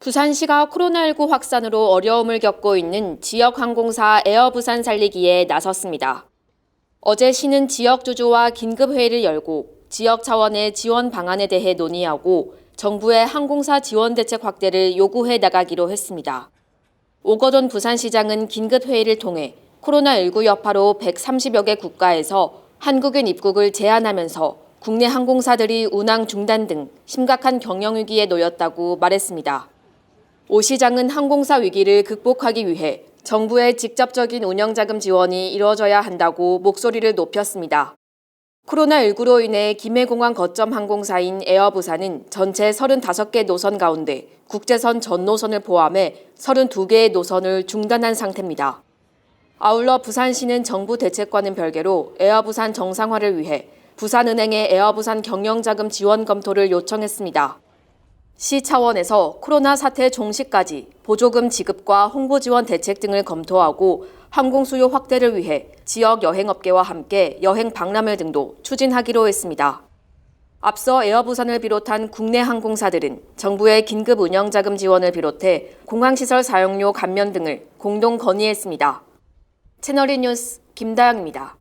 부산시가 코로나19 확산으로 어려움을 겪고 있는 지역 항공사 에어부산 살리기에 나섰습니다. 어제 시는 지역 주주와 긴급 회의를 열고 지역 차원의 지원 방안에 대해 논의하고 정부의 항공사 지원 대책 확대를 요구해 나가기로 했습니다. 오거돈 부산시장은 긴급 회의를 통해 코로나19 여파로 130여 개 국가에서 한국인 입국을 제한하면서 국내 항공사들이 운항 중단 등 심각한 경영 위기에 놓였다고 말했습니다. 오 시장은 항공사 위기를 극복하기 위해 정부의 직접적인 운영자금 지원이 이루어져야 한다고 목소리를 높였습니다. 코로나19로 인해 김해공항 거점 항공사인 에어부산은 전체 35개 노선 가운데 국제선 전 노선을 포함해 32개의 노선을 중단한 상태입니다. 아울러 부산시는 정부 대책과는 별개로 에어부산 정상화를 위해 부산은행에 에어부산 경영자금 지원 검토를 요청했습니다. 시 차원에서 코로나 사태 종식까지 보조금 지급과 홍보 지원 대책 등을 검토하고 항공 수요 확대를 위해 지역 여행업계와 함께 여행 박람회 등도 추진하기로 했습니다. 앞서 에어부산을 비롯한 국내 항공사들은 정부의 긴급 운영 자금 지원을 비롯해 공항시설 사용료 감면 등을 공동 건의했습니다. 채널이 뉴스 김다영입니다.